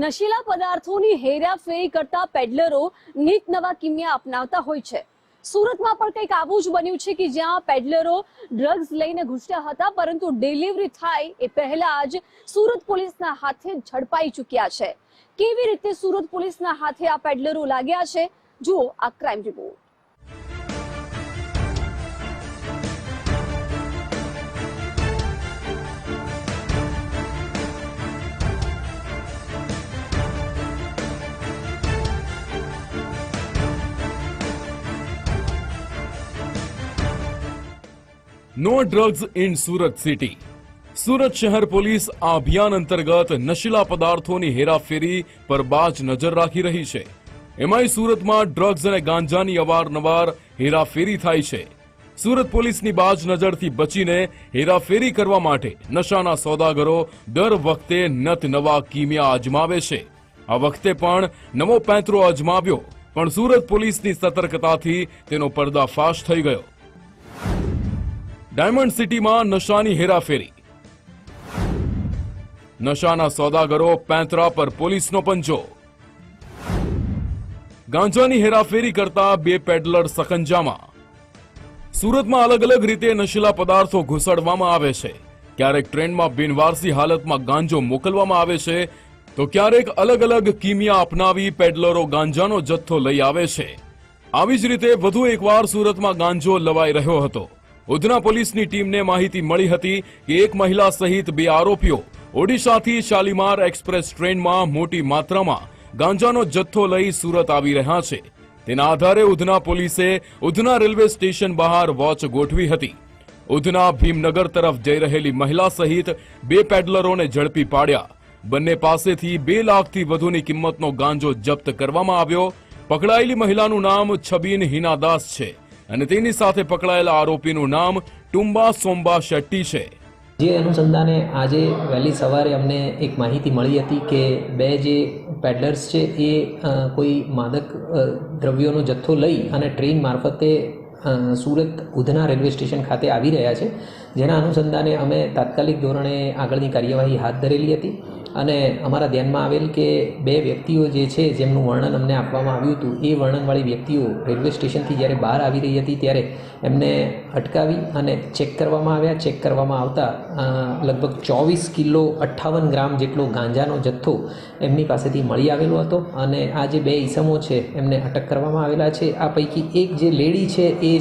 નશીલા પદાર્થોની હેરાફેરી કરતા પેડલરો નીત નવા કિમિયા અપનાવતા હોય છે. સુરતમાં પણ કંઈક આવું જ બન્યું છે કે જ્યાં પેડલરો ડ્રગ્સ લઈને ઘૂસ્યા હતા, પરંતુ ડિલિવરી થાય એ પહેલા જ સુરત પોલીસના હાથે ઝડપાઈ ચૂક્યા છે. કેવી રીતે સુરત પોલીસના હાથે આ પેડલરો લાગ્યા છે? જુઓ આ crime report. No drugs in Surat city Surat શહેર પોલીસ આ અભિયાન અંતર્ગત નશીલા પદાર્થોની હેરાફેરી પર બાજ નજર રાખી રહી છે એમાંય સુરતમાં ડ્રગ્સ અને ગાંજાની અવારનવાર હેરાફેરી થાય છે સુરત પોલીસની બાજ નજરથી બચીને હેરાફેરી કરવા માટે નશાના સોદાગરો દર વખતે નત નવા કિમિયા અજમાવે છે આ વખતે પણ નવો પેંતરો અજમાવ્યો પણ સુરત પોલીસની સતર્કતાથી તેનો પર્દાફાશ થઈ ગયો ડાયમંડ સિટીમાં નશાની હેરાફેરી. નશાના સોદાગરો પેંતરા પર પોલીસનો પંચો ગાંજાની હેરાફેરી કરતા બે પેડલર સકંજામાં સુરતમાં અલગ અલગ રીતે નશીલા પદાર્થો ઘુસાડવામાં આવે છે. ક્યારેક ટ્રેનમાં બિનવારસી હાલતમાં ગાંજો મોકલવામાં આવે છે, તો ક્યારેક અલગ અલગ કિમિયા અપનાવી પેડલરો ગાંજાનો જથ્થો લઈ આવે છે. આવી જ રીતે વધુ એકવાર સુરતમાં ગાંજો લવાઈ રહ્યો હતો. ઉધના પોલીસની ટીમને માહિતી મળી હતી કે એક મહિલા સહિત બે આરોપીઓ ઓડિશાથી શાલીમાર એક્સપ્રેસ ટ્રેનમાં મોટી માત્રામાં ગાંજાનો જથ્થો લઈ સુરત આવી રહ્યા છે. તેના આધારે ઉધના પોલીસે ઉધના રેલવે સ્ટેશન બહાર વોચ ગોઠવી હતી. ઉધના ભીમનગર તરફ જઈ રહેલી મહિલા સહિત બે પેડલરોને ઝડપી પાડ્યા. બંને પાસેથી બે લાખથી વધુની કિંમતનો ગાંજો જપ્ત કરવામાં આવ્યો. પકડાયેલી મહિલાનું નામ છબીન હિનાદાસ છે. અને તેની સાથે પકડાયેલા આરોપીનું નામ ટુંબા સોમ્બા શેટ્ટી છે. જે અનુસંધાને આજે વહેલી સવારે અમને એક માહિતી મળી હતી કે બે જે પેડલર્સ છે એ કોઈ માદક દ્રવ્યોનો જથ્થો લઈ અને ટ્રેન મારફતે સુરત ઉધના રેલવે સ્ટેશન ખાતે આવી રહ્યા છે. જેના અનુસંધાને અમે તાત્કાલિક ધોરણે આગળની કાર્યવાહી હાથ ધરેલી હતી. અને અમારા ધ્યાનમાં આવેલ કે બે વ્યક્તિઓ જે છે, જેમનું વર્ણન અમને આપવામાં આવ્યું હતું, એ વર્ણનવાળી વ્યક્તિઓ રેલવે સ્ટેશનથી જ્યારે બહાર આવી રહી હતી, ત્યારે એમને અટકાવી અને ચેક કરવામાં આવ્યા. ચેક કરવામાં આવતા લગભગ ચોવીસ કિલો અઠ્ઠાવન ગ્રામ જેટલો ગાંજાનો જથ્થો એમની પાસેથી મળી આવેલો હતો અને આ જે બે ઈસમો છે, એમને અટક કરવામાં આવેલા છે. આ પૈકી એક જે લેડી છે, એ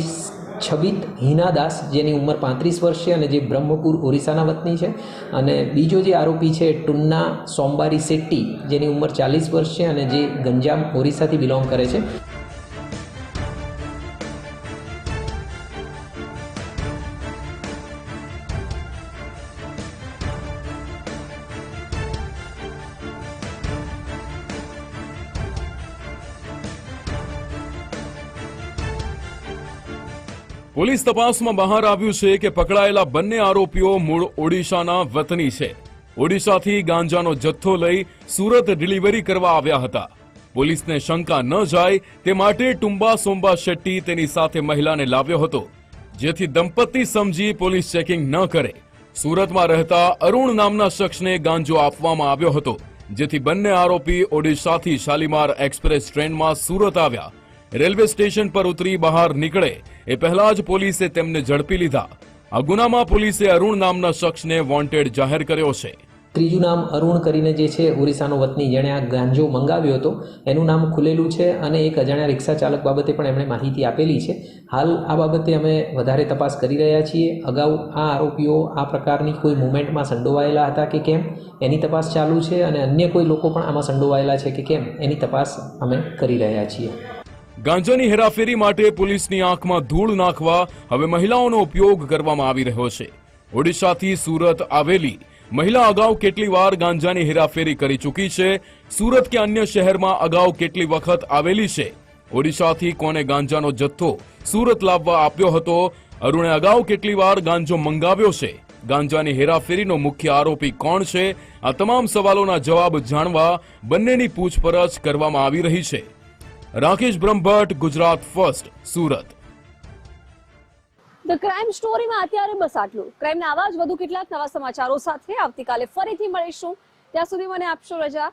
છબીત હિનાદાસ, જેની ઉંમર પાંત્રીસ વર્ષ છે અને જે બ્રહ્મપુર, ઓરિસ્સાના વતની છે. અને બીજો જે આરોપી છે, ટુન્ના સોમબારી શેટ્ટી, જેની ઉંમર ચાલીસ વર્ષ છે અને જે ગંજામ, ઓરિસ્સાથી બિલોંગ કરે છે. પોલીસ તપાસમાં બહાર આવ્યું છે કે પકડાયેલા બંને આરોપીઓ મૂળ ઓડિશાના વતની છે. ઓડિશાથી ગાંજાનો જથ્થો લઈ સુરત ડિલિવરી કરવા આવ્યા હતા. પોલીસને શંકા ન જાય તે માટે ટુંબા સોમ્બા શેટ્ટી તેની સાથે મહિલાને લાવ્યો હતો, જેથી દંપતી સમજી પોલીસ ચેકિંગ ન કરે. સુરતમાં રહેતા અરુણ નામના શખ્સને ગાંજો આપવામાં આવ્યો હતો, જેથી બંને આરોપી ઓડિશાથી શાલીમાર એક્સપ્રેસ ટ્રેનમાં સુરત આવ્યા. રેલવે સ્ટેશન પર ઉતરી બહાર નીકળે એ પહેલા જ પોલીસે તેમને ઝડપી લીધા. આ ગુનામાં પોલીસે અરુણ નામના શખ્સને વોન્ટેડ જાહેર કર્યો છે. ત્રીજું નામ અરુણ કરીને જે છે ઓરિસ્સાનો વતની, જેણે આ ગાંજો મંગાવ્યો હતો. એનું નામ ખુલેલું છે અને એક અજાણ્યા રિક્ષા ચાલક બાબતે પણ એમણે માહિતી આપેલી છે. હાલ આ બાબતે અમે વધારે તપાસ કરી રહ્યા છીએ. અગાઉ આ આરોપીઓ આ પ્રકારની કોઈ મુવમેન્ટમાં સંડોવાયેલા હતા કે કેમ, એની તપાસ ચાલુ છે અને અન્ય કોઈ લોકો પણ આમાં સંડોવાયેલા છે કે કેમ, એની તપાસ અમે કરી રહ્યા છીએ. ગાંજાની હેરાફેરી માટે પોલીસની આંખમાં ધૂળ નાખવા હવે મહિલાઓનો ઉપયોગ કરવામાં આવી રહ્યો છે. ઓડિશાથી સુરત આવેલી મહિલા અગાઉ કેટલી વાર ગાંજાની હેરાફેરી કરી ચૂકી છે? સુરત કે અન્ય શહેરમાં અગાઉ કેટલી વખત આવેલી છે? ઓડિશાથી કોને ગાંજાનો જથ્થો સુરત લાવવા આપ્યો હતો? અરુણે અગાઉ કેટલી વાર ગાંજો મંગાવ્યો છે? ગાંજાની હેરાફેરીનો મુખ્ય આરોપી કોણ છે? આ તમામ સવાલોના જવાબ જાણવા બંનેની પૂછપરછ કરવામાં આવી રહી છે. Rakesh Brahmbhatt, Gujarat first, Surat. The crime સ્ટોરીમાં અત્યારે બસ આટલું. ક્રાઇમના આવા જ વધુ કેટલાક નવા સમાચારો સાથે આવતીકાલે ફરીથી મળીશું. ત્યાં સુધી મને આપશો રજા.